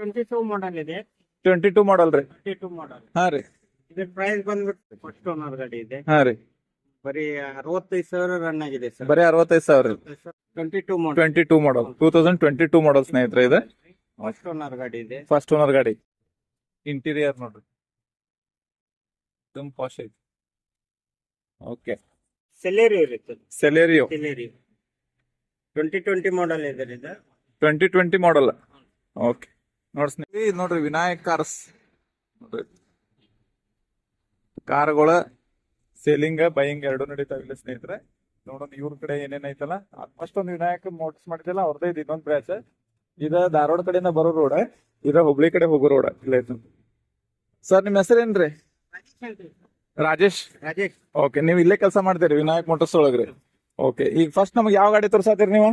Twenty two model ಇದೆ. Twenty two model ರೀ. Twenty two model ಹಾ ರೀ. ಇದ್ರ ಪ್ರೈಸ್ ಬಂದ್ಬಿಟ್ಟು ಫಸ್ಟ್ ಓನರ್ ಗಾಡಿ ಇದೆ. ಹಾ ರೀ. ಬರೀ ಅರವತ್ತೈದು ಸಾವಿರ ರನ್ ಆಗಿದೆ ಸರ್. ಬರೀ ಅರವತ್ತೈದು ಸಾವಿರ twenty two model twenty two model two thousand twenty two model ಸ್ನೇಹಿತರೆ ಇದೆ. ಫಸ್ಟ್ ಓನರ್ ಗಾಡಿ ಇದೆ. ಫಸ್ಟ್ ಓನರ್ ಗಾಡಿ. ಇಂಟೀರಿಯರ್ ನೋಡ್ರಿ. ತುಂಬ ಪಾಶ್ ಐತಿ. ಓಕೆ ಸೆಲೇರಿ ಇರುತ್ತೆ ಸೆಲೇರಿಯೋ ಸೆಲೇರಿ ಟ್ವೆಂಟಿ ಟ್ವೆಂಟಿ ಮಾಡಲ್ ಇದೆ ಇದು. ಟ್ವೆಂಟಿ ಟ್ವೆಂಟಿ ಮಾಡಲ್ ಓಕೆ ನೋಡಿ ಸ್ನೇಹಿತರೆ ಇದು ನೋಡ್ರಿ ವಿನಾಯಕ್ ಕಾರ್ಸ್. ನೋಡ್ರಿ. ಕಾರ್ಗಳ ಸೇಲಿಂಗ್ ಬೈಯಿಂಗ್ ಎರಡು ನಡೀತಾವಿಲ್ಲ ಸ್ನೇಹಿತರೆ. ನೋಡೋಣ ಇವ್ರ ಕಡೆ ಏನೇನ್ ಐತಲ್ಲ. ಫಸ್ಟ್ ಒಂದು ವಿನಾಯಕ್ ಮೋಟರ್ಸ್ ಮಾಡಿದಲ್ಲ ಅವ್ರದೇ ಇದು ಇನ್ನೊಂದು ಬ್ರ್ಯಾಚ್ ಇದ ಧಾರವಾಡ ಕಡೆಯಿಂದ ಬರೋ ರೋಡ್ ಇದ ಹುಬ್ಳಿ ಕಡೆ ಹೋಗೋ ರೋಡ್ ಇಲ್ಲ ಸರ್ ನಿಮ್ಮ ಹೆಸರೇನ್ರಿ ರಾಜೇಶ್. ರಾಜೇಶ್. ಓಕೆ ನೀವು ಇಲ್ಲೇ ಕೆಲಸ ಮಾಡ್ತೀರಿ ವಿನಾಯಕ್ ಮೋಟರ್ಸ್ ಒಳಗ್ರಿ ಓಕೆ ಈಗ ಫಸ್ಟ್ ನಮಗೆ ಯಾವ ಗಾಡಿ ತೋರ್ಸಾತೀರಿ ನೀವು?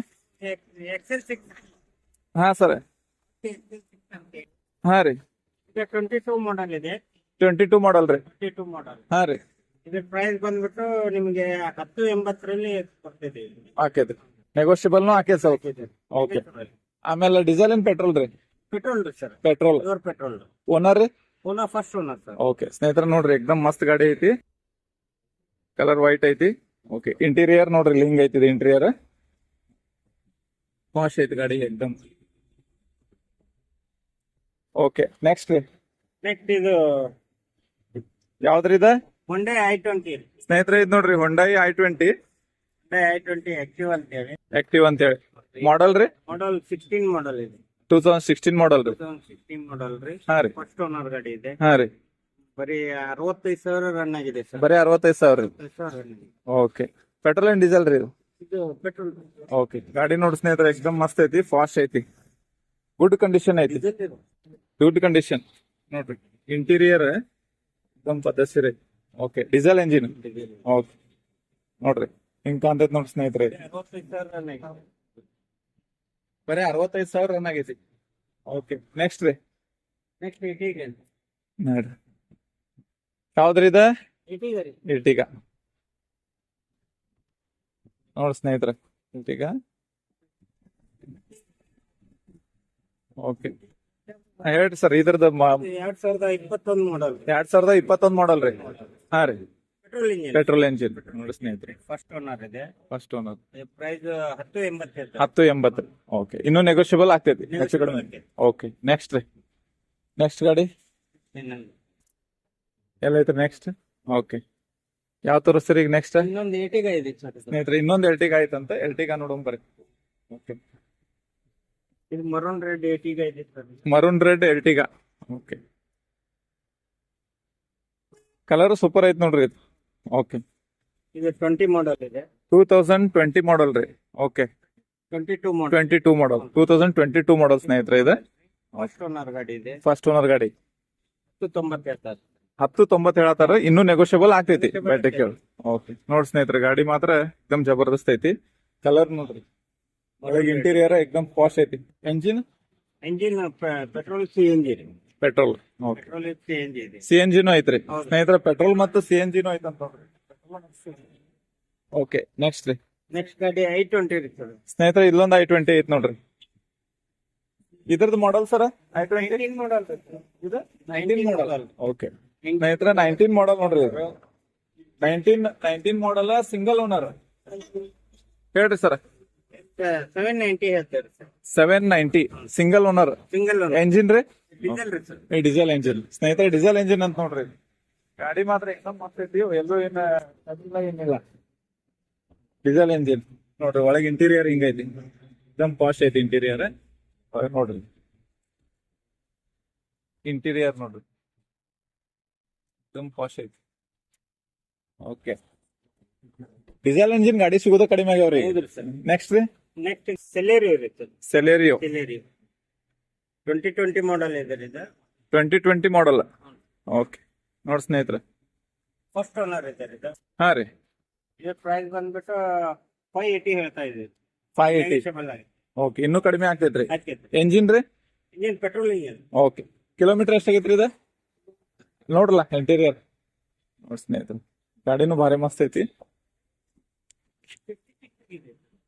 ಹಾ ಸರ್. ಹಾ ರೀ. ಟ್ವೆಂಟಿ ಟೂ ಮಾಡಲ್ ಇದೆ. ಟ್ವೆಂಟಿ ಟೂ ಮಾಡಲ್ ರೀ. ಟ್ವೆಂಟಿ ಟೂ ಮಾಡಲ್ ಹಾ ರೀ. ಇದ್ರ ಪ್ರೈಸ್ ಬಂದ್ಬಿಟ್ಟು ನಿಮಗೆ ಹತ್ತು ಎಂಬತ್ತರಲ್ಲಿ ಕೊಡ್ತಿದ್ದೀವಿ. ಹಾಕೈತಿ ನೆಗೋಷಿಯಬಲ್ನು ಹಾಕೈತಿ ಸರ್. ಓಕೆ ಆಮೇಲೆ ಡೀಸೆಲ್ ಏನ್ ಪೆಟ್ರೋಲ್ ರೀ? ಪೆಟ್ರೋಲ್ ರೀ sir. Petrol pure petrol owner ರೀ? Owner first owner sir okay ಸ್ನೇಹಿತರ ನೋಡ್ರಿ ಎಕ್ದಮ್ ಮಸ್ತ್ ಗಾಡಿ ಐತಿ. ಕಲರ್ ವೈಟ್ ಐತಿ. ಓಕೆ ಇಂಟೀರಿಯರ್ ನೋಡ್ರಿ ಲಿಂಗ್ ಐತಿ ಇಂಟೀರಿಯರ್ ವಾಶ್ ಐತಿ ಗಾಡಿ ಎಕ್ದಮ್. ಓಕೆ ನೆಕ್ಸ್ಟ್ ರೀ ನೆಕ್ಸ್ಟ್ ಇದು ಯಾವ್ದ್ರಿ ಇದ ಹೊಂಡೆ ಐ ಟ್ವೆಂಟಿ ಸ್ನೇಹಿತರೆ ಇದು ನೋಡ್ರಿ ಹುಂಡೈ ಐ ಟ್ವೆಂಟಿ ಹೊಂಡೆ ಐ ಟ್ವೆಂಟಿ ಆಕ್ಟಿವ್ ಅಂತೇಳಿ. ಆಕ್ಟಿವ್ ಅಂತ ಹೇಳಿ ಮಾಡಲ್ ರೀ? ಮಾಡಲ್ ಸಿಕ್ಸ್ಟೀನ್ ಮಾಡಲ್ ಇದೆ. ಟೂ ತೌಸಂಡ್ ಸಿಕ್ಸ್ಟೀನ್ ಮಾಡಲ್ ರೀ. ಸಿಕ್ಸ್ಟೀನ್ ಮಾಡಲ್ ರೀ. ಹಾ ರೀ. ಫಸ್ಟ್ ಓನರ್ ಗಾಡಿ ಇದೆ. ಹಾ ರೀ. ಬರೀ ಅರವತ್ತೈದು ಸಾವಿರ ರನ್ ಆಗಿದೆ ಸರ್. ಬರೀ ಅರವತ್ತೈದು ಸಾವಿರ. ಓಕೆ ಪೆಟ್ರೋಲ್ ಅಂಡ್ ಡೀಸೆಲ್ ರೀ ಇದು? ಇದು ಪೆಟ್ರೋಲ್ ಓಕೆ ಗಾಡಿ ನೋಡಿ ಸ್ನೇಹಿತರೆ ಎಕ್ದಮ್ ಮಸ್ತ್ ಐತಿ ಫಾಸ್ಟ್ ಐತಿ. ಗುಡ್ ಕಂಡೀಷನ್ ಐತಿ. ಗುಡ್ ಕಂಡೀಷನ್ ನೋಡ್ರಿ ಇಂಟೀರಿಯರ್ ಎಕ್ದಮ್ ಪದ್ಧತಿ ರೀ ಓಕೆ ಡೀಸೆಲ್ ಎಂಜಿನ್ ಓಕೆ ನೋಡ್ರಿ ಹಿಂಗ್ ಕಾಂತೈತಿ ನೋಡಿ ಸ್ನೇಹಿತರೆ ಬರೀ ಅರವತ್ತೈದು ಸಾವಿರ ರನ್ ಆಗೈತಿ ಓಕೆ ನೆಕ್ಸ್ಟ್ ರೀ. ನೆಕ್ಸ್ಟ್ ನೋಡ್ರಿ. ಯಾವ್ದ್ರಿ ಇದ? ಇರ್ಟಿಗ ನೋಡಿ ಸ್ನೇಹಿತರೆ ಇರ್ಟಿಗ ಓಕೆ ಹೇಳ್ರಿ ಸರ್ ಇದ್ರದ ಇದು ಎರಡ್ ಸಾವಿರದ ಇಪ್ಪತ್ತೊಂದು ಮಾಡಲ್ ಎರಡ್ ಸಾವಿರದ ಇಪ್ಪತ್ತೊಂದ್ ಮಾಡಲ್ ರೀ. ಹಾ ರೀ. ಪೆಟ್ರೋಲ್ ಇಂಜಿನ್ ಪೆಟ್ರೋಲ್ ಎಂಜಿನ್ ನೋಡಿ ಸ್ನೇಹಿತರೆ. ಫಸ್ಟ್ ಓನರ್ ಇದೆ. ಫಸ್ಟ್ ಓನರ್ ಪ್ರೈಸ್ ಹತ್ತು ಎಂಬತ್ತು ಹತ್ತು ಎಂಬತ್ತು ಓಕೆ ಇನ್ನೂ ನೆಗೋಷಿಯಬಲ್ ಆಗ್ತೈತಿ. ಹೆಚ್ಚು ಕಡಿಮೆ. ಓಕೆ ನೆಕ್ಸ್ಟ್ ರೀ. ನೆಕ್ಸ್ಟ್ ಗಾಡಿ? ಎಲ್ಲ ಐತ್ರಿ ನೆಕ್ಸ್ಟ್ ಓಕೆ ಯಾವ ತೋರಿಸ್ತೀರಿ ಈಗ ನೆಕ್ಸ್ಟ್ ಇನ್ನೊಂದು ಎಲ್ಟಿಗ ಇದು. ಸ್ನೇಹಿತರೆ ಇನ್ನೊಂದು ಎಲ್ಟಿಗ ಆಯ್ತಂತ ಎಲ್ಟಿಗ ನೋಡೋಣ ಬರ್ರಿ ಓಕೆ ಇದು ಮರೂನ್ ರೆಡ್ ಏಟಿಗ ಇದೆ ಸರ್ ಮರೂನ್ ರೆಡ್ ಎಲ್ಟಿಗ ಓಕೆ. ಕಲರ್ ಸೂಪರ್ ಐತೆ ನೋಡ್ರಿ ಇದು. ಓಕೆ. ಇದು ಟ್ವೆಂಟಿ ಮಾಡಲ್ ಇದೆ. ಟೂ ತೌಸಂಡ್ ಟ್ವೆಂಟಿ ಮಾಡಲ್ ರೀ. Okay. Twenty two model twenty two model two thousand twenty two model ಸ್ನೇಹಿತರೆ ಇದೆ. ಫಸ್ಟ್ ಓನರ್ ಗಾಡಿ ಇದೆ. ಫಸ್ಟ್ ಓನರ್ ಗಾಡಿ. ಹತ್ತು ತೊಂಬತ್ತು ಹೇಳ್ತಾರೆ. ಹತ್ತು ತೊಂಬತ್ತು ಹೇಳತ್ತಾರ. ಇನ್ನೂ ನೆಗೋಷಿಯಬಲ್ ಆಗ್ತೈತಿ. ಬ್ಯಾಟ್ರಿ ಕೇಳಿ. ಓಕೆ. ನೋಡಿ ಸ್ನೇಹಿತರೆ ಗಾಡಿ ಮಾತ್ರ ಎಕ್ದಮ್ ಜಬರ್ದಸ್ತ್ ಐತಿ. ಕಲರ್ ನೋಡ್ರಿ. ಇಂಟೀರಿಯರ್ ಎಕ್ದಮ್ ಪಾಶ್ ಐತಿ. Engine engine petrol C N G petrol petrol C N G ಇದೆ ಸಿ ಎನ್ ಜಿನೂ ಐತ್ರಿ. ಸ್ನೇಹಿತರ ಪೆಟ್ರೋಲ್ ಮತ್ತು ಸಿ ಎನ್ ಜಿನೂ ಐತಂತ ಓಕೆ ನೆಕ್ಸ್ಟ್ ರೀ. ನೆಕ್ಸ್ಟ್ ಗಾಡಿ ಐ ಟ್ವೆಂಟಿ ಇರ್ತದೆ ಸ್ನೇಹಿತರೆ ಇಲ್ಲೊಂದು ಐ ಟ್ವೆಂಟಿ ಐತ್ ನೋಡ್ರಿ. ಇದ್ರದ್ದು model sir? I twenty model ಇದು? ನೈನ್ಟೀನ್ ಮಾಡಲ್ ಓಕೆ ಸ್ನೇಹಿತರೆ ನೈನ್ಟೀನ್ ಮಾಡಲ್ ನೋಡ್ರಿ nineteen nineteen model single owner ಹೇಳ್ರಿ ಸರ್. ಸೆವೆನ್ ನೈಂಟಿ ಹೇಳ್ತಾರೆ sir. Seven ninety single owner single engine ರೀ? ಡೀಸೆಲ್ ರೀ ಸರ್. ಈ ಡೀಸೆಲ್ ಎಂಜಿನ್ ಸ್ನೇಹಿತರೆ ಡೀಸೆಲ್ ಎಂಜಿನ್ ಅಂತ ನೋಡ್ರಿ. ಗಾಡಿ ಮಾತ್ರ ಎಕ್ಸಾಮ್ ಮಾಡ್ತೈತಿ ಎಲ್ಲೂ ಏನ ಏನಿಲ್ಲ. ಡೀಸೆಲ್ ಎಂಜಿನ್ ನೋಡ್ರಿ ಒಳಗೆ ಇಂಟೀರಿಯರ್ ಹಿಂಗೈತಿ. ಎಕ್ದಮ್ ಪಾಶ್ ಐತಿ ಇಂಟೀರಿಯರ್ ನೋಡ್ರಿ. ಇಂಟೀರಿಯರ್ ನೋಡ್ರಿ. ಎಕ್ದಮ್ ಫಾಸ್ಟ್ ಐತಿ. ಓಕೆ ಡೀಸೆಲ್ ಎಂಜಿನ್ ಗಾಡಿ ಸಿಗೋದು ಕಡಿಮೆ ಆಗ್ಯಾವ್ರಿ. ನೆಕ್ಸ್ಟ್ ರೀ? ನೆಕ್ಸ್ಟ್ ಸೆಲೆರಿಯೋ ಇರುತ್ತೆ. Celerio Celerio twenty twenty model ಇದೆ ಇದು. ಟ್ವೆಂಟಿ ಟ್ವೆಂಟಿ ಮಾಡಲ್ ಓಕೆ ನೋಡಿ ಸ್ನೇಹಿತರೆ. ಫಸ್ಟ್ ಓನರ್ ಇದರಿಂದ ಇದು. ಹಾ ರೀ. ಇದು ಪ್ರೈಸ್ ಬಂದ್ಬಿಟ್ಟು ಫೈವ್ ಏಯ್ಟಿ ಹೇಳ್ತಾ ಇದೆ ಫೈವ್ ಏಯ್ಟಿ ಓಕೆ ಇನ್ನೂ ಕಡಿಮೆ ಆಗ್ತೈತ್ರಿ. ಆಗ್ತೈತೆ. ಎಂಜಿನ್ ರೀ? Engine petrol engine okay kilometre ಎಷ್ಟಾಗೈತ್ರಿ ಇದು? ನೋಡ್ರಲ್ಲ ಇಂಟೀರಿಯರ್ ನೋಡಿ ಸ್ನೇಹಿತರೆ. ಗಾಡಿನೂ ಭಾರಿ ಮಸ್ತ್ ಐತಿ.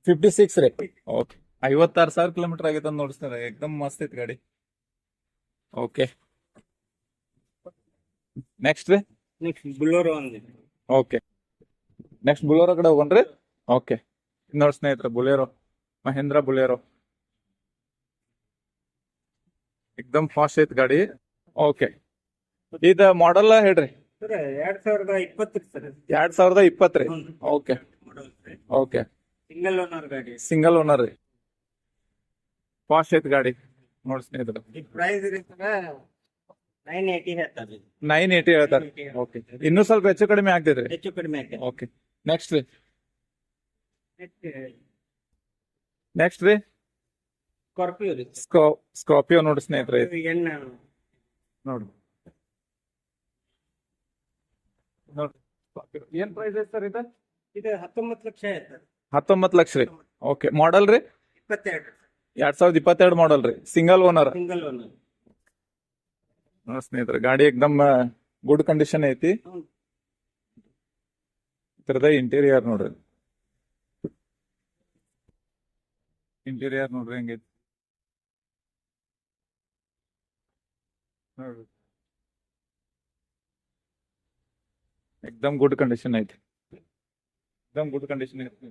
ಫಿಫ್ಟಿ ಸಿಕ್ಸ್ ರೀ. ಓಕೆ ಐವತ್ತಾರು ಸಾವಿರ ಕಿಲೋಮೀಟರ್ ಆಗೈತೆ ಅಂತ ನೋಡಿ ಸ್ನೇಹಿತರೆ ಎಕ್ದಮ್ ಮಸ್ತ್ ಐತಿ ಗಾಡಿ. ಓಕೆ ನೆಕ್ಸ್ಟ್ ರೀ? ನೆಕ್ಸ್ಟ್ ಬುಲೋರೋ ಒಂದಿದೆ ಓಕೆ ನೆಕ್ಸ್ಟ್ ಬುಲೋರೋ ಕಡೆ ಹೋಗೋಣ್ರಿ. ಓಕೆ ನೋಡಿ ಸ್ನೇಹಿತರೆ ಬುಲೆರೋ ಮಹೇಂದ್ರ ಬುಲೆರೋ ಎಕ್ದಮ್ ಫಾಸ್ಟ್ ಐತ್ ಗಾಡಿ. ಓಕೆ ಇದ ಮಾಡೆಲ್ ಹೇಳ್ರಿ. ಸರ್ ಎರಡ್ ಸಾವಿರದ ಇಪ್ಪತ್ತು ಸರ್. ಎರಡ್ ಸಾವಿರದ ಇಪ್ಪತ್ತ್ರಿ ಓಕೆ ಓಕೆ ಸಿಂಗಲ್ ಓನರ್ ಗಾಡಿ. ಸಿಂಗಲ್ ಓನರ್ ರೀ. ಐತ್ ಗಾಡಿ. ನೋಡಿ ಸ್ನೇಹಿತರೆ. ಈ ಪ್ರೈಸ್ ಇರುತ್ತೆ ನೈನ್ ಏಯ್ಟಿ ಹೇಳ್ತಾರೆ. ನೈನ್ ಏಯ್ಟಿ ಹೇಳ್ತಾರೆ. ಓಕೆ ಇನ್ನೂ ಸ್ವಲ್ಪ ಹೆಚ್ಚು ಕಡಿಮೆ ಆಗ್ತೈತ್ರಿ ಹೆಚ್ಚು ಕಡಿಮೆ ಆಗ್ತದೆ ಓಕೆ ನೆಕ್ಸ್ಟ್ ರೀ. ನೆಕ್ಸ್ಟ್ ರೀ. ಸ್ಕಾರ್ಪಿಯೋ ರೀ. ಸ್ಕಾ ಸ್ಕಾರ್ಪಿಯೋ ನೋಡಿ ಸ್ನೇಹಿತರೆ. ಎಣ್ಣ ನೋಡಿ. ನೋಡಿ. ಏನ್ ಪ್ರೈಸ್ ಐತೆ ಸರ್ ಇದು? ಇದು ಹತ್ತೊಂಬತ್ತು ಲಕ್ಷ ಆಯ್ತು ಹತ್ತೊಂಬತ್ತು ಲಕ್ಷ ರೀ. ಓಕೆ ಮಾಡಲ್ ರೀ? ಇಪ್ಪತ್ತೆರಡು ಎರಡ್ ಸಾವಿರದ ಇಪ್ಪತ್ತೆರಡು ಮಾಡಲ್ ರೀ. ಸಿಂಗಲ್ ಓನರ್ ಸಿಂಗಲ್ ಓನರ್ ಸ್ನೇಹಿತರೆ ಗಾಡಿ ಎಕ್ದಮ್ ಗುಡ್ ಕಂಡೀಷನ್ ಐತಿ. ಇದ್ರದ ಇಂಟೀರಿಯರ್ ನೋಡ್ರಿ. ಇಂಟೀರಿಯರ್ ನೋಡ್ರಿ ಹೆಂಗೈತಿ ನೋಡ್ರಿ ಎಕ್ದಮ್ ಗುಡ್ ಕಂಡೀಷನ್ ಐತಿ. ಎಕ್ದಮ್ ಗುಡ್ ಕಂಡೀಷನ್ ಐತಿ.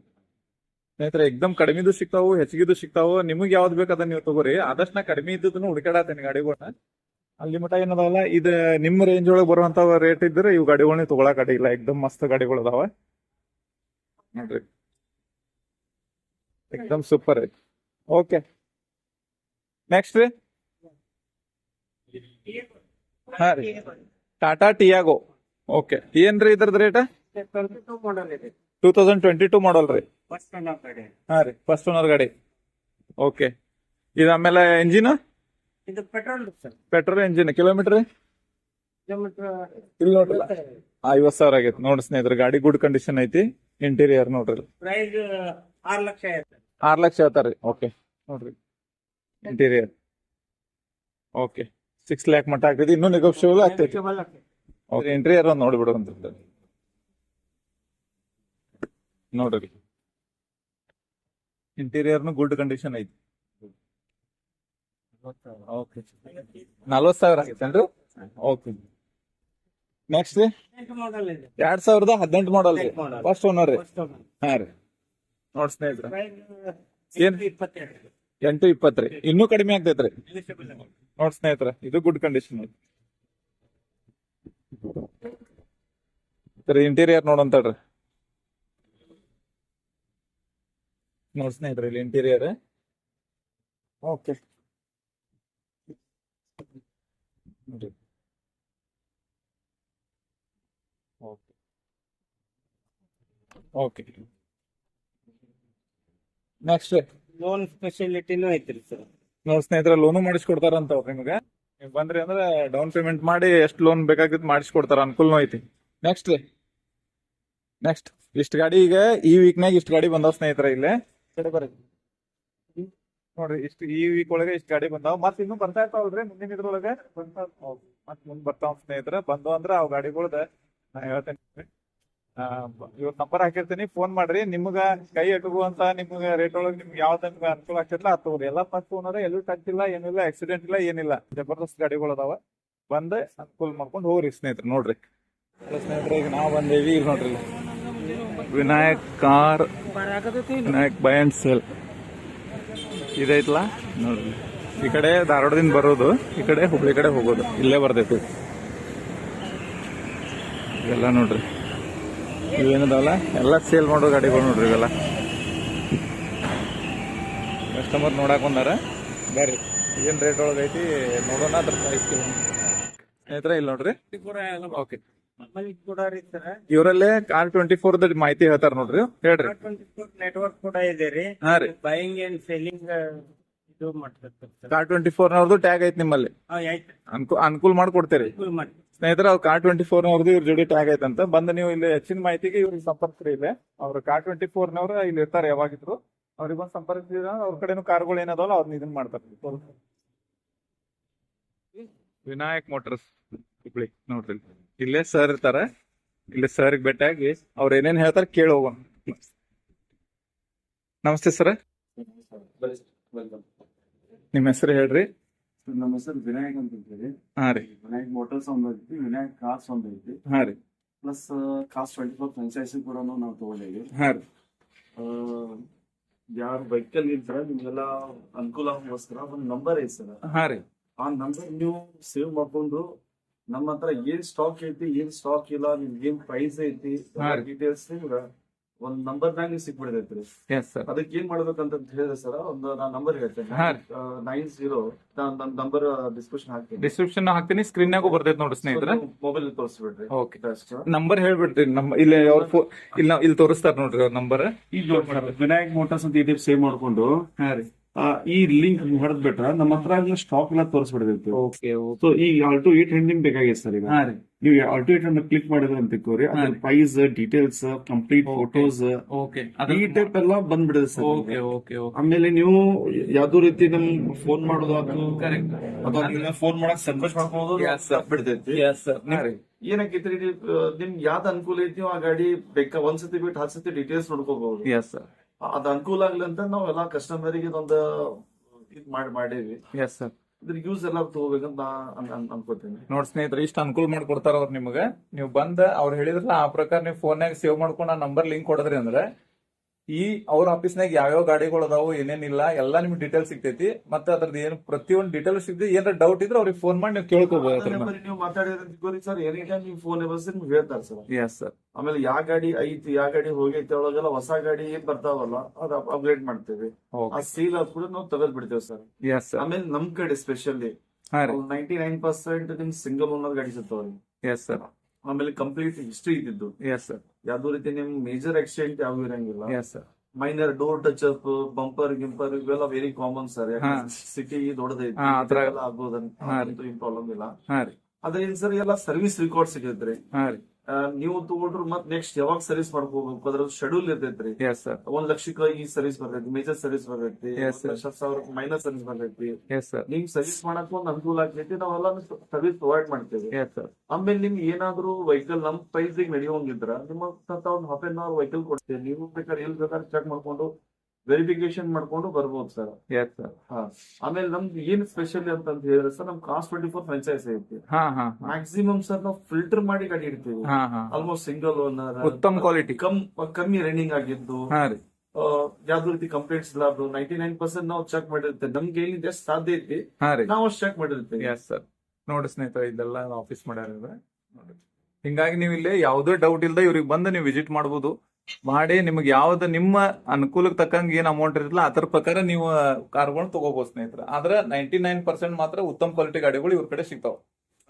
ಸ್ನೇಹಿತರೆ, ಎಕ್ದಮ್ ಕಡಿಮೆದು ಸಿಗ್ತಾವು, ಹೆಚ್ಚಿಗೆದು ಸಿಗ್ತಾವು, ನಿಮಗೆ ಯಾವ್ದು ಬೇಕು ಅದನ್ನ ನೀವು ತಗೋರಿ. ಆದಷ್ಟು ನಾ ಕಡಿಮೆ ಇದ್ದದನ್ನು ಹುಡುಕಾಡತ್ತೇನೆ ಗಾಡಿಗಳನ್ನ ಅಲ್ಲಿ ಮಟ ಏನದಲ್ಲ ಇದು ನಿಮ್ಮ ರೇಂಜ್ ಒಳಗೆ ಬರುವಂತ ರೇಟ್ ಇದ್ರೆ ಇವು ಗಾಡಿಗಳನ್ನ ತಗೊಳಕ್ ಅಡ್ಡಿಲ್ಲ ಎಕ್ದಮ್ ಮಸ್ತ್ ಗಾಡಿಗಳು ಅದಾವ. ನೋಡ್ರಿ. ಎಕ್ದಮ್ ಸೂಪರ್ ಐತಿ ಓಕೆ. ನೆಕ್ಸ್ಟ್ ರೀ. ಹಾ ರೀ. ಟಾಟಾ ಟಿಯಾಗೋ. ಓಕೆ. ಏನ್ರಿ ಇದ್ರದ್ದು rate two thousand twenty two model ರೀ ಫಸ್ಟ್ ಓನರ್ ಗಾಡಿ ಹಾ ರೀ ಫಸ್ಟ್ ಓನರ್ ಗಾಡಿ. ಓಕೆ ಇದು ಆಮೇಲೆ ಎಂಜಿನ್ ಇದು petrol petrol engine kilometre kilometre ಇಲ್ಲಿ ನೋಡ್ರಲ್ಲ. ಐವತ್ ಸಾವಿರ ಆಗೈತೆ. ನೋಡಿ ಸ್ನೇಹಿತರೆ ಗಾಡಿ ಗುಡ್ ಕಂಡೀಷನ್ ಐತಿ ಇಂಟೀರಿಯರ್ ನೋಡ್ರಿ ಪ್ರೈಸ್ ಆರ್ ಲಕ್ಷ ಐತೆ. ಆರ್ ಲಕ್ಷ ಹೇಳ್ತಾರ್ರಿ ಓಕೆ ನೋಡ್ರಿ. ಇಂಟೀರಿಯರ್ ಓಕೆ ಸಿಕ್ಸ್ ಲ್ಯಾಕ್ ಮಟ್ಟ ಆಗ್ತೈತಿ. ಇನ್ನೂ ನೆಗೋಷಿಯಬಲ್ ಆಗ್ತೈತಿ. ಇಂಟೀರಿಯರ್ ಒಂದು ನೋಡ್ಬಿಡು ಅಂತ ನೋಡ್ರಿ. ಇಂಟೀರಿಯರ್ನು ಗುಡ್ ಕಂಡೀಷನ್ ಐತಿ. ಓಕೆ ನಲ್ವತ್ ಸಾವಿರ ಆಗೈತೇನ್ರಿ ಓಕೆ ನೆಕ್ಸ್ಟ್ ರೀ? ಎರಡ್ ಸಾವಿರದ ಹದಿನೆಂಟು ಮಾಡಲ್ ರೀ. ಫಸ್ಟ್ ಓನರ್ ರೀ. ಹಾ ರೀ. ನೋಡ್ ಸ್ನೇಹಿತರೆ. ಏನ್? ಎಂಟು ಇಪ್ಪತ್ತು ರೀ. ಇನ್ನೂ ಕಡಿಮೆ ಆಗ್ತೈತ್ರಿ. ನೋಡ್ ಸ್ನೇಹಿತರೆ ಇದು ಗುಡ್ ಕಂಡೀಷನ್ ಐತಿ. ಇಂಟೀರಿಯರ್ ನೋಡಂತಡ್ರಿ ನೋಡ್ ಸ್ನೇಹಿತರೆ ಇಲ್ಲಿ interior okay okay okay next loan ಫೆಸಿಲಿಟಿನೂ ಐತ್ರಿ ಸರ್ ನೋಡ್ ಸ್ನೇಹಿತರೆ ಲೋನು ಮಾಡಿಸ್ಕೊಡ್ತಾರಂತ ಅವ್ರು ನಿಮಗೆ. ನೀವು ಬಂದ್ರಿ ಅಂದ್ರೆ ಡೌನ್ ಪೇಮೆಂಟ್ ಮಾಡಿ ಎಷ್ಟು ಲೋನ್ ಬೇಕಾಗಿತ್ತು ಮಾಡಿಸ್ಕೊಡ್ತಾರ ಅನುಕೂಲನೂ ಐತಿ. ನೆಕ್ಸ್ಟ್ ನೆಕ್ಸ್ಟ್ ಇಷ್ಟು ಗಾಡಿ ಈಗ ಈ ವೀಕ್ನಾಗ ಇಷ್ಟು ಗಾಡಿ ಬಂದಾವ ಸ್ನೇಹಿತರೆ ಇಲ್ಲೇ. ಕಡೆ ಬರ್ರಿ ನೋಡ್ರಿ ಇಷ್ಟು ಈ ವೀಕ್ ಒಳಗೆ ಇಷ್ಟು ಗಾಡಿ ಬಂದಾವ. ಮತ್ತೆ ಇನ್ನೂ ಬರ್ತಾ ಇರ್ತಾವಲ್ರಿ ಮುಂದಿನ ಇದ್ರೊಳಗೆ? ಮತ್ತೆ ಮುಂದ್ ಬರ್ತಾವ ಸ್ನೇಹಿತರೆ. ಬಂದು ಅಂದ್ರೆ ಅವ್ ಗಾಡಿಗಳ್ದ ನಾ ಹೇಳ್ತೇನೆ ಇವತ್ತು ನಂಬರ್ ಹಾಕಿರ್ತೀನಿ. ಫೋನ್ ಮಾಡ್ರಿ. ನಿಮ್ಗ ಕೈ ಎಟುಗುವಂತ ನಿಮ್ಗ ರೇಟ್ ಒಳಗೆ ನಿಮ್ಗೆ ಯಾವ ನಿಮ್ಗೆ ಅನುಕೂಲ ಆಗ್ತಿರ್ಲ ಅದು ತಗೋರಿ. ಎಲ್ಲ ಫಸ್ಟ್ ಓನರ್ ಎಲ್ಲೂ ಟಚ್ ಇಲ್ಲ ಏನಿಲ್ಲ ಆಕ್ಸಿಡೆಂಟ್ ಇಲ್ಲ ಏನಿಲ್ಲ. ಜಬರ್ದಸ್ತ್ ಗಾಡಿಗಳು ಅದಾವ. ಬಂದ್ ಅನುಕೂಲ ಮಾಡ್ಕೊಂಡು ಹೋಗ್ರಿ ಸ್ನೇಹಿತರೆ ನೋಡ್ರಿ. ಸ್ನೇಹಿತರೆ ಈಗ ನಾವು ಬಂದೇವಿ ಇಲ್ಲಿ ನೋಡ್ರಿ. Vinayak car Vinayak buy and sale. ಇದೈತ್ಲಾ? ನೋಡ್ರಿ. ಈ ಕಡೆ ಧಾರವಾಡದಿಂದ ಬರೋದು ಈ ಕಡೆ ಹುಬ್ಳಿ ಕಡೆ ಹೋಗೋದು. ಇಲ್ಲೇ ಬರ್ತೈತಿ. ಇವೆಲ್ಲ ನೋಡ್ರಿ. ಇವೇನದಾವಲ್ಲ? ಎಲ್ಲ ಸೇಲ್ ಮಾಡೋ ಗಾಡಿಗಳು ನೋಡ್ರಿ ಇವೆಲ್ಲ. ಕಸ್ಟಮರ್ ನೋಡಕ್ ಬಂದಾರ. ಬರ್ರಿ. ಏನ್ ರೇಟ್ ಒಳಗೈತಿ? ನೋಡೋಣ ಅದ್ರ ಪ್ರೈಸ್ ಸ್ನೇಹಿತರೆ ಇಲ್ಲಿ ನೋಡ್ರಿ. ಓಕೆ ಇವರಲ್ಲೇ ಕಾರ್ ಟ್ವೆಂಟಿ ಫೋರ್ ಮಾಹಿತಿ ಹೇಳ್ತಾರ ನೋಡ್ರಿ. ಹೇಳ್ರಿ. ನೆಟ್ವರ್ಕ್ ಕೂಡ ಇದೆ ರೀ. ಹಾ ರೀ. ಬೈಯಿಂಗ್ ಅಂಡ್ ಸೆಲ್ಲಿಂಗ್ ಇದು ಮಾಡ್ತಾರೆ ಕಾರ್ ಟ್ವೆಂಟಿ ಫೋರ್ ನವ್ರದ್ದು ಟ್ಯಾಗ್ ಐತಿ ನಿಮ್ಮಲ್ಲಿ. ಆಯ್ತು ಅನ್ಕೂ ಅನುಕೂಲ ಮಾಡ್ಕೊಡ್ತೀರಿ. ಸ್ನೇಹಿತರ ಅವ್ರು ಕಾರ್ ಟ್ವೆಂಟಿ ಫೋರ್ ನವ್ರದ್ದು ಇವ್ರ ಜೋಡಿ ಟ್ಯಾಗ್ ಐತಂತ ಬಂದು ನೀವು ಇಲ್ಲಿ ಹೆಚ್ಚಿನ ಮಾಹಿತಿಗೆ ಇವ್ರಿಗೆ ಸಂಪರ್ಕ ಇಲ್ಲೇ. ಅವ್ರ ಕಾರ್ ಟ್ವೆಂಟಿ ಫೋರ್ ನವ್ರ ಇಲ್ಲಿ ಇರ್ತಾರೆ ಯಾವಾಗಿದ್ರು. ಅವ್ರಿಗೆ ಬಂದು ಸಂಪರ್ಕ ಅವ್ರ ಕಡೆನೂ ಕಾರ್ಗಳು ಏನದಲ್ಲ ಅವ್ರನ್ನ ಇದನ್ನ ಮಾಡ್ತಾರೆ. ವಿನಾಯಕ್ ಮೋಟರ್ಸ್. ಹುಬ್ಳಿ ನೋಡ್ರಿ. ಇಲ್ಲಿ. ಸರ್ ಇರ್ತಾರ. ಇಲ್ಲೇ ಸರ್ ಭೇಟಿಯಾಗಿ ಅವ್ರ ಏನೇನ್ ಹೇಳ್ತಾರ ಕೇಳಿ ಹೋಗೋಣ. ನಮಸ್ತೆ ಸರ್ ನಿಮ್ಮ ಹೆಸರು ಹೇಳ್ರಿ. ನಮ್ಮ ಹೆಸರು ವಿನಾಯಕ್ ಅಂತ ಹೇಳಿ ಹಾ ರೀ. ವಿನಾಯಕ್ ಮೋಟರ್ಸ್ ಒಂದ್ ಐತಿ ವಿನಾಯಕ್ ಕಾರ್ಸ್ ಒಂದ್ ಐತಿ. ಹಾ ರೀ. Plus cost twenty four franchise ಕೂಡ ನಾವು ತಗೊಂಡಿವಿ ಹಾ ರೀ. ಯಾರು ವೆಹಿಕಲ್ ಇದ್ರ ನಿಮ್ಗೆಲ್ಲ ಅನುಕೂಲಗೋಸ್ಕರ ಒಂದ್ ನಂಬರ್ ಐತಿ ಸರ್ ಹಾ ರೀ. ಆ ನಂಬರ್ ನೀವು ಸೇವ್ ಮಾಡ್ಕೊಂಡು ನಮ್ಮ ಹತ್ರ ಏನ್ ಸ್ಟಾಕ್ ಐತಿ ಏನ್ ಸ್ಟಾಕ್ ಇಲ್ಲ ನಿಮ್ಗೆ ಏನ್ ಪ್ರೈಸ್ ಐತಿ ಡೀಟೇಲ್ಸ್ ನಿಮ್ಗೆ ಡೀಟೇಲ್ಸ್ ಒಂದ್ ನಂಬರ್ ನಾಗ ನೀವು ಸಿಕ್ಬಿಡ್ತೈತ್ರಿ. ಎಸ್ ಸರ್ ಅದಕ್ಕೆ ಏನ್ ಮಾಡ್ಬೇಕಂತ ಹೇಳಿದ್ರೆ ಸರ್ ಒಂದು ನಾನ್ ನಂಬರ್ ಹೇಳ್ತೇನೆ. ನೈನ್ ಜೀರೋ ನನ್ನ ನಂಬರ್ ಡಿಸ್ಕ್ರಿಪ್ಷನ್ ಹಾಕ್ತೀನಿ ಡಿಸ್ಕ್ರಿಪ್ಷನ್ ಹಾಕ್ತೀನಿ ಸ್ಕ್ರೀನ್ ನಾಗು ಬರ್ತೈತೆ ನೋಡಿ ಸ್ನೇಹಿತರೆ. ಮೊಬೈಲ್ ತೋರಿಸ್ಬಿಡ್ರಿ. ಓಕೆ. ನಂಬರ್ ಹೇಳ್ಬಿಡ್ರಿ ನಮ್ಮ ಇಲ್ಲಿ ಅವ್ರ ಇಲ್ಲ ಇಲ್ಲಿ ತೋರಿಸ್ತಾರ ನೋಡ್ರಿ ಅವ್ರ ನಂಬರ್ ಈಗ ವಿನಾಯಕ ವಿನಾಯಕ್ ಮೋಟರ್ಸ್ ಅಂತ ಇದೇ ಸೇವ್ ಮಾಡ್ಕೊಂಡು ಹಾ ರೀ. ಈ ಲಿಂಕ್ ಹೊಡೆದ್ ಬಿಟ್ರ ನಮ್ಮ ಹತ್ರ ಸ್ಟಾಕ್ ಎಲ್ಲ ತೋರಿಸ್ಬಿಡ್ತೈತಿ ಓಕೆ ಸೊ ಈ ಆಲ್ಟು ಏಟ್ ಹಂಡ್ರೆಡ್ ಬೇಕಾಗಿತ್ತು ಸರ್ ಈಗ. ನೀವು ಆಲ್ಟು ಏಟ್ ಹಂಡ್ರೆಡ್ ಕ್ಲಿಕ್ ಮಾಡಿದ್ರೆ ಅಂತ ತಿಳ್ಕೋರಿ. ಅದ್ರ price details complete photos okay ಈ ಟೈಪ್ ಎಲ್ಲ ಬಂದ್ಬಿಡುತ್ತೆ ಸರ್ ಓಕೆ ಓಕೆ ಓಕೆ ಆಮೇಲೆ ನೀವು ಯಾವ್ದೋ ರೀತಿ ನಮ್ ಫೋನ್ ಮಾಡೋದು ಅಥವಾ ಫೋನ್ ಮಾಡಕ್ ಸಂಕೋಚ ಮಾಡ್ಕೊಳ್ಳೋದು. ಬಿಡ್ತೈತಿ ಎಸ್ ಸರ್ ರೀ. ಏನಕ್ಕೈತ್ರಿ ನಿಮ್ ಯಾವ್ದು ಅನುಕೂಲ ಐತಿ ಆ ಗಾಡಿ ಬೇಕಾ? ಒಂದ್ಸತಿ ಬಿಟ್ಟು ಹತ್ತು ಸತಿ ಡೀಟೇಲ್ಸ್ ನೋಡ್ಕೋಬಹುದು ಅದ್ ಅನುಕೂಲ ಆಗ್ಲಿ ಅಂತ ನಾವ್ ಎಲ್ಲಾ ಕಸ್ಟಮರಿಗೆ ಇದೊಂದು ಇದ್ ಮಾಡಿ ಮಾಡೇವಿ ಎಸ್ ಸರ್ ಇದ್ರ ಯೂಸ್ ಎಲ್ಲ ತಗೋಬೇಕಂತ ಅನ್ಕೋತೀನಿ. ನೋಡ್ ಸ್ನೇಹಿತರೆ ಇಷ್ಟ ಅನುಕೂಲ ಮಾಡ್ಕೊಡ್ತಾರ ಅವ್ರು ನಿಮ್ಗೆ. ನೀವು ಬಂದ ಅವ್ರು ಹೇಳಿದ್ರಲ್ಲ ಆ ಪ್ರಕಾರ ನೀವು ಫೋನ್ಯಾಗ ಸೇವ್ ಮಾಡ್ಕೊಂಡು ಆ ನಂಬರ್ ಲಿಂಕ್ ಕೊಡದ್ರಿ ಅಂದ್ರೆ ಈ ಅವ್ರ ಆಫೀಸ್ನಾಗ ಯಾವ್ಯಾವ ಗಾಡಿಗಳು ಅದಾವು ಏನೇನಿಲ್ಲ ಎಲ್ಲ ನಿಮ್ಗೆ ಡೀಟೇಲ್ ಸಿಗ್ತೈತಿ. ಮತ್ತೆ ಅದ್ರದ್ದು ಏನು ಪ್ರತಿಯೊಂದು ಡೀಟೇಲ್ ಸಿಗ್ತೈತಿ. ಏನಾರ ಡೌಟ್ ಇದ್ರೆ ಅವ್ರಿಗೆ ಫೋನ್ ಮಾಡಿ ನೀವು ಕೇಳ್ಕೋಬಹುದು ನೀವು ಮಾತಾಡಿದ್ರೆ ಸರ್ ಎನಿ ಟೈಮ್ ನೀವು ಫೋನ್ ಬರ್ಸಿ ನಿಮ್ಗೆ ಹೇಳ್ತಾರೆ ಸರ್ ಎಸ್ ಸರ್ ಆಮೇಲೆ ಯಾವ ಗಾಡಿ ಐತಿ ಯಾವ ಗಾಡಿ ಹೋಗೈತಿ ಒಳಗೆಲ್ಲ ಹೊಸ ಗಾಡಿ ಏನ್ ಬರ್ತಾವಲ್ಲ ಅದ್ ಅಪ್ಗ್ರೇಡ್ ಮಾಡ್ತೇವೆ. ಆ ಸೀಲ್ ಅದ್ ಕೂಡ ನಾವು ತೆಗೆದ್ ಬಿಡ್ತೇವೆ ಸರ್ ಎಸ್ ಸರ್ ಆಮೇಲೆ ನಮ್ ಕಡೆ ಸ್ಪೆಷಲಿ ನೈಂಟಿ ನೈನ್ ಪರ್ಸೆಂಟ್ ನಿಮ್ ಸಿಂಗಲ್ ಓನರ್ ಗಾಡಿ ಸಿಗ್ತಾವ್ರಿ ಎಸ್ ಸರ್ ಆಮೇಲೆ ಕಂಪ್ಲೀಟ್ ಹಿಸ್ಟ್ರಿ ಇದ್ದಿದ್ದು. ಎಸ್ ಸರ್ ಯಾವ್ದೋ ರೀತಿ ನಿಮ್ ಮೇಜರ್ ಆಕ್ಸಿಡೆಂಟ್ ಯಾವ ಇರಂಗಿಲ್ಲ. Yes sir minor door touch up bumper ಗಿಂಪರ್ ಇವೆಲ್ಲ ವೆರಿ ಕಾಮನ್ ಸರ್. ಸಿಟಿ ದೊಡ್ಡದೈತಿ ಹಾ, ರೀ. ಏನ್ ಪ್ರಾಬ್ಲಮ್ ಇಲ್ಲ. ಹಾ ರೀ. ಅದ್ರಿಂದ ಸರ್ ಎಲ್ಲ ಸರ್ವಿಸ್ ರೆಕಾರ್ಡ್ ಸಿಗತ್ರಿ ಹಾ ರೀ. ಆ, ನೀವು ತಗೊಂಡ್ರು ಮತ್ ನೆಕ್ಸ್ಟ್ ಯಾವಾಗ ಸರ್ವಿಸ್ ಮಾಡ್ಕೋಬೇಕು? ಅದ್ರ ಶೆಡ್ಯೂಲ್ ಇರ್ತೈತ್ರಿ. ಒಂದ್ ಲಕ್ಷಕ್ಕ ಈ ಸರ್ವಿಸ್ ಬರ್ತೈತಿ ಮೇಜರ್ ಸರ್ವಿಸ್ ಬರ್ತೈತಿ ಸಾವಿರ ಮೈನರ್ ಸರ್ವಿಸ್ ಬರ್ತೈತಿ. ನಿಮ್ ಸರ್ವಿಸ್ ಮಾಡಕ್ ಒಂದ್ ಅನುಕೂಲ ಆಗ್ತೈತಿ ನಾವೆಲ್ಲ ಸರ್ವಿಸ್ ಪ್ರೊವೈಡ್ ಮಾಡ್ತೇವೆ. ಆಮೇಲೆ ನಿಮ್ಗೆ ಏನಾದ್ರು ವೆಹಿಕಲ್ ನಮ್ ಪ್ರೈಸ್ ನಡೆಯೋಂಗಿದ್ರ ನಿಮ್ಮ ಹಾಫ್ ಅನ್ ಅವರ್ ವೆಹಿಕಲ್ ಕೊಡ್ತೇವೆ. ನೀವು ಬೇಕಾದ್ರೆ ಎಲ್ಲಿ ಬೇಕಾದ್ರೆ ಚೆಕ್ ಮಾಡ್ಕೊಂಡು ವೆರಿಫಿಕೇಶನ್ ಮಾಡ್ಕೊಂಡು ಬರ್ಬೋದು ಸರ್ ಎಸ್ ಸರ್ ಆಮೇಲೆ ನಮ್ದು ಏನ್ ಸ್ಪೆಷಲ್ ಅಂತ ಹೇಳಿದ್ರೆ ಸರ್ ನಮ್ ಕಾಸ್ಟ್ ಟ್ವೆಂಟಿ ಫೋರ್ ಫ್ರಾಂಚೈಸ್ ಐತಿ. ಹಾ ಹಾ ಹಾ. ಮ್ಯಾಕ್ಸಿಮಮ್ ಸರ್ ನಾವು ಫಿಲ್ಟರ್ ಮಾಡಿ ಗಾಡಿ ಇಡ್ತೀವಿ. ಹಾ ಹಾ. ಆಲ್ಮೋಸ್ಟ್ ಸಿಂಗಲ್ ಓನರ್ ಉತ್ತಮ ಕ್ವಾಲಿಟಿ ಕಮ್ ಕಮ್ಮಿ ರನ್ನಿಂಗ್ ಆಗಿದ್ದು ಯಾವ್ದು ರೀತಿ ಕಂಪ್ಲೇಂಟ್ಸ್ ಇಲ್ಲ ನೈಂಟಿ ನೈನ್ ಪರ್ಸೆಂಟ್ ನಾವು ಚೆಕ್ ಮಾಡಿರ್ತೇವೆ ನಮ್ಗೆ ಏನಿದೆ ಸಾಧ್ಯ ಐತಿ ನಾವು ಅಷ್ಟು ಚೆಕ್ ಮಾಡಿರ್ತೇವೆ. ಎಸ್ ಸರ್ ನೋಡಿ ಸ್ನೇಹಿತರೆ ಇದೆಲ್ಲ ಆಫೀಸ್ ಮಾಡ್ಯಾರ. ಹಿಂಗಾಗಿ ನೀವು ಇಲ್ಲಿ ಯಾವುದೇ ಡೌಟ್ ಇಲ್ಲದೆ ಇವ್ರಿಗೆ ಬಂದು ನೀವು ವಿಸಿಟ್ ಮಾಡ್ಬೋದು. ಮಾಡಿ ನಿಮ್ಗೆ ಯಾವ್ದು ನಿಮ್ಮ ಅನುಕೂಲಕ್ಕೆ ತಕ್ಕಂಗೆ ಏನ್ ಅಮೌಂಟ್ ಇರಲ್ಲ ಅದ್ರ ಪ್ರಕಾರ ನೀವು ಕಾರ್ಗಳು ತಗೋಬಹುದು ಸ್ನೇಹಿತರೆ. ಆದ್ರೆ ನೈಂಟಿ ನೈನ್ ಪರ್ಸೆಂಟ್ ಮಾತ್ರ ಉತ್ತಮ ಕ್ವಾಲಿಟಿ ಗಾಡಿಗಳು ಇವ್ರ ಕಡೆ ಸಿಗ್ತಾವ.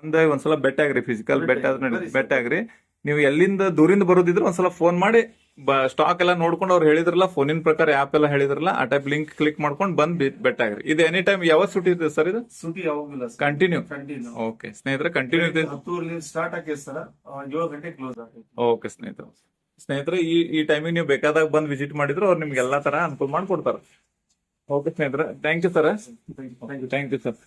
ಒಂದೇ ಒಂದ್ಸಲ ಬೆಟ್ಟ ಆಗ್ರಿ ಫಿಸಿಕಲ್ ಬೆಟ್ಟ ಬೆಟ್ಟ ಆಗ್ರಿ, ಬೆಟ್ಟ ಆಗ್ರಿ. ನೀವು ಎಲ್ಲಿಂದ ದೂರಿಂದ ಬರೋದಿದ್ರೆ ಒಂದ್ಸಲ ಫೋನ್ ಮಾಡಿ ಸ್ಟಾಕ್ ಎಲ್ಲ ನೋಡ್ಕೊಂಡು ಅವ್ರು ಹೇಳಿದ್ರಲ್ಲ ಫೋನಿನ ಪ್ರಕಾರ ಆಪ್ ಎಲ್ಲ ಹೇಳಿದ್ರಲ್ಲ ಆ ಟೈಪ್ ಲಿಂಕ್ ಕ್ಲಿಕ್ ಮಾಡ್ಕೊಂಡು ಬಂದ್ ಬೆಟ್ಟ ಆಗ್ರಿ. ಇದು ಎನಿ ಟೈಮ್ ಯಾವತ್ತು ಸುಟಿ ಇದೆ ಸರ್ ಇದು? ಸುಟಿ ಯಾವಾಗಿಲ್ಲ ಕಂಟಿನ್ಯೂ ಕಂಟಿನ್ಯೂ ಓಕೆ ಸ್ನೇಹಿತರೆ ಕಂಟಿನ್ಯೂ ಇದೆ ಸ್ಟಾರ್ಟ್ ಆಗಿದೆ ಸರ್. ಏಳು ಗಂಟೆ ಕ್ಲೋಸ್ ಆಗಿದೆ ಓಕೆ ಸ್ನೇಹಿತರೆ. ಸ್ನೇಹಿತರೆ, ಈ ಈ ಟೈಮಿಗೆ ನೀವು ಬೇಕಾದಾಗ ಬಂದು ವಿಸಿಟ್ ಮಾಡಿದ್ರು ಅವ್ರು ನಿಮ್ಗೆ ಎಲ್ಲಾ ತರ ಅನುಕೂಲ ಮಾಡ್ಕೊಡ್ತಾರೆ. ಓಕೆ ಸ್ನೇಹಿತರೆ thank you sir thank you thank you sir